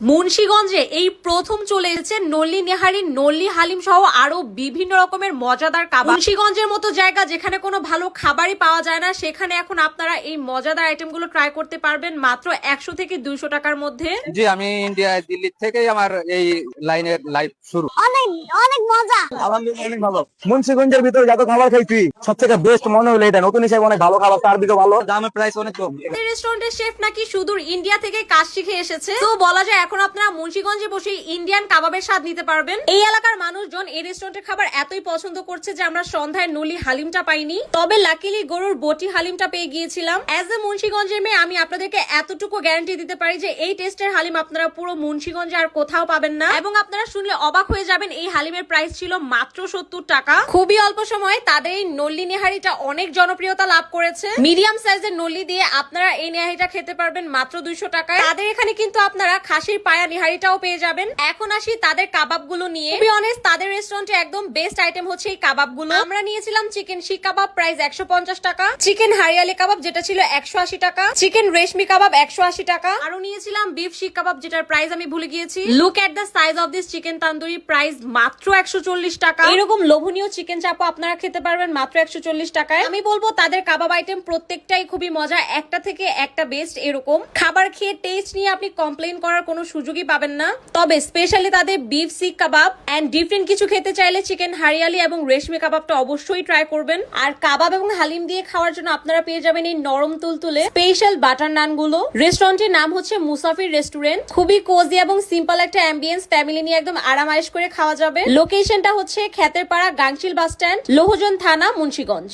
মুন্সিগঞ্জে এই প্রথম চলে এসেছে নল্লি নেহারি নল্লি হালিম সহ আরও বিভিন্ন রকমের মজাদার কাবাব মুন্সিগঞ্জের মতো জায়গা যেখানে কোনো ভালো খাবারই পাওয়া যায় না সেখানে এখন আপনারা এই মজাদার আইটেমগুলো ট্রাই করতে পারবেন মাত্র একশো থেকে দুইশো টাকার মধ্যে। জি আমি ইন্ডিয়া দিল্লি থেকেই আমার এই লাইনের লাইফ শুরু। অনেক অনেক মজা। আলহামদুলিল্লাহ অনেক ভালো। মুন্সিগঞ্জের ভিতরে যত খাবার খাইছি সব থেকে বেস্ট মনে হলো এটা নতুন হিসেবে অনেক ভালো খাবার তার দিকে ভালো। দামের প্রাইস অনেক কম। রেস্টুরেন্টের শেফ নাকি সুদূর ইন্ডিয়া থেকে কাজ শিখে এসেছে। তো বলা যায় এখন আপনারা মুন্সিগঞ্জে বসে ইন্ডিয়ান কাবাবের স্বাদ নিতে পারবেন। এই এলাকার মানুষজন এই রেস্টুরেন্টের খাবার এতই পছন্দ করছে যে আমরা সন্ধ্যায় নলি হালিমটা পাইনি। তবে লাকিলি গরুর বটি হালিমটা পেয়ে গিয়েছিলাম। অ্যাজ এ মুন্সিগঞ্জের মেয়ে, আমি আপনাদেরকে এতটুকু গ্যারান্টি দিতে পারি যে এই টেস্টের হালিম আপনারা পুরো মুন্সিগঞ্জে আর কোথাও পাবেন না। এবং আপনারা শুনলে অবাক হয়ে যাবেন, এই হালিমের প্রাইস ছিল মাত্র সত্তর টাকা। খুবই অল্প সময়ে তাদের এই নল্লি নেহারিটা অনেক জনপ্রিয়তা লাভ করেছে। মিডিয়াম সাইজের নল্লি দিয়ে আপনারা এই নেহারিটা খেতে পারবেন মাত্র দুইশো টাকায়। তাদের এখানে কিন্তু আপনারা খাসির পায়া নিহারিটাও পেয়ে যাবেন। এখন আসি তাদের কাবাবগুলো নিয়ে। তাদের রেস্টুরেন্টে একদম বেস্ট আইটেম হচ্ছে এই কাবাবগুলো। আমরা নিয়েছিলাম চিকেন শিক কাবাব প্রাইস একশো পঞ্চাশ টাকা। চিকেন হারিয়ালি কাবাব, যেটা ছিল একশো আশি টাকা। চিকেন রেশমি কাবাব, একশো আশি টাকা। আরও নিয়েছিলাম বিফ শিক কাবাব, যেটার প্রাইস আমি ভুলে গিয়েছি। Look at the size of this chicken tandoori price মাত্র একশো চল্লিশ টাকা। এরকম লোভনীয় চিকেন চাপও আপনারা খেতে পারবেন মাত্র একশো চল্লিশ টাকায়। আমি বলব, তাদের কাবাব আইটেম প্রত্যেকটাই খুবই মজা, একটা থেকে একটা বেস্ট এরকম। খাবার খেয়ে টেস্ট নিয়ে আপনি কমপ্লেন করার কোনো সুযোগই পাবেন না। তবে স্পেশালি তাদের beef seekh kabab and different কিছু খেতে চাইলে চিকেন হারিয়ালি এবং রেশমি কাবাবটা অবশ্যই ট্রাই করবেন। আর কাবাব এবং হালিম দিয়ে খাওয়ার জন্য আপনারা পেয়ে যাবেন এই নরম তুলতুলে স্পেশাল বাটার নানগুলো। রেস্টুরেন্টের নাম হচ্ছে মুসাফির রেস্টুরেন্ট খুবই কোজি এবং সিম্পল একটা অ্যাম্বিয়েন্স ফ্যামিলি নিয়ে একদম আরামায়েশ করে খাওয়া যাবে। লোকেশনটা হচ্ছে খ্যাতের পাড়া গাংচিল বাস স্ট্যান্ড লোহজন থানা, মুন্সিগঞ্জ।